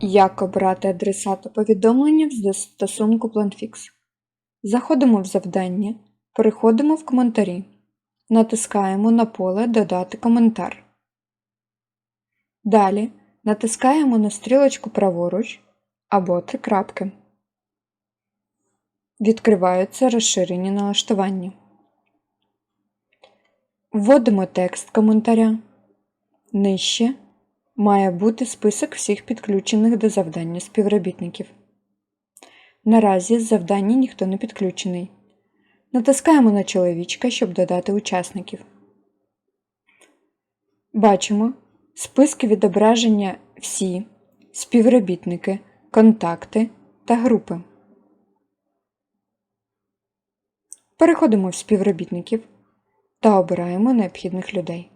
Як обрати адресата повідомлення в застосунку PlanFix? Заходимо в завдання, переходимо в коментарі, натискаємо на поле Додати коментар. Далі натискаємо на стрілочку праворуч або три крапки. Відкриваються розширені налаштування. Вводимо текст коментаря. Нижче має бути список всіх підключених до завдання співробітників. Наразі з завдання ніхто не підключений. Натискаємо на чоловічка, щоб додати учасників. Бачимо списки відображення всі, співробітники, контакти та групи. Переходимо в співробітників та обираємо необхідних людей.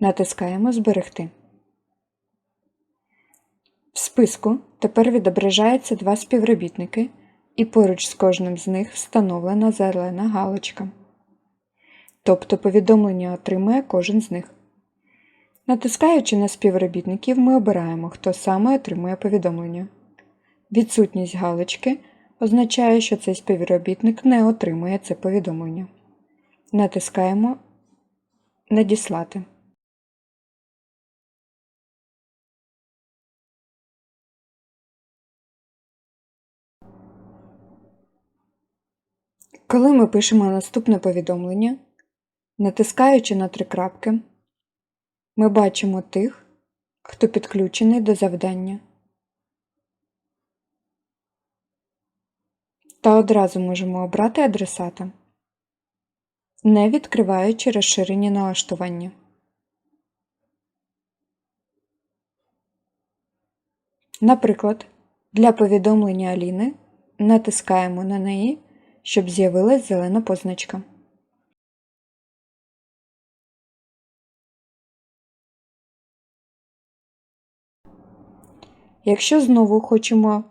Натискаємо Зберегти. Списку тепер відображається два співробітники, і поруч з кожним з них встановлена зелена галочка. Тобто повідомлення отримує кожен з них. Натискаючи на співробітників, ми обираємо, хто саме отримує повідомлення. Відсутність галочки означає, що цей співробітник не отримує це повідомлення. Натискаємо Надіслати. Коли ми пишемо наступне повідомлення, натискаючи на три крапки, ми бачимо тих, хто підключений до завдання. Та одразу можемо обрати адресата, не відкриваючи розширені налаштування. Наприклад, для повідомлення Аліни натискаємо на неї, щоб з'явилась зелена позначка. Якщо знову хочемо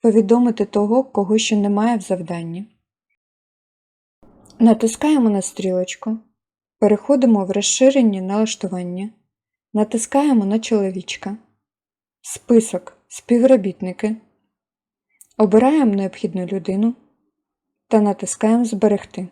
повідомити того, кого ще немає в завданні, натискаємо на стрілочку, переходимо в розширені налаштування, натискаємо на чоловічка, список співробітники, обираємо необхідну людину та натискаємо Зберегти.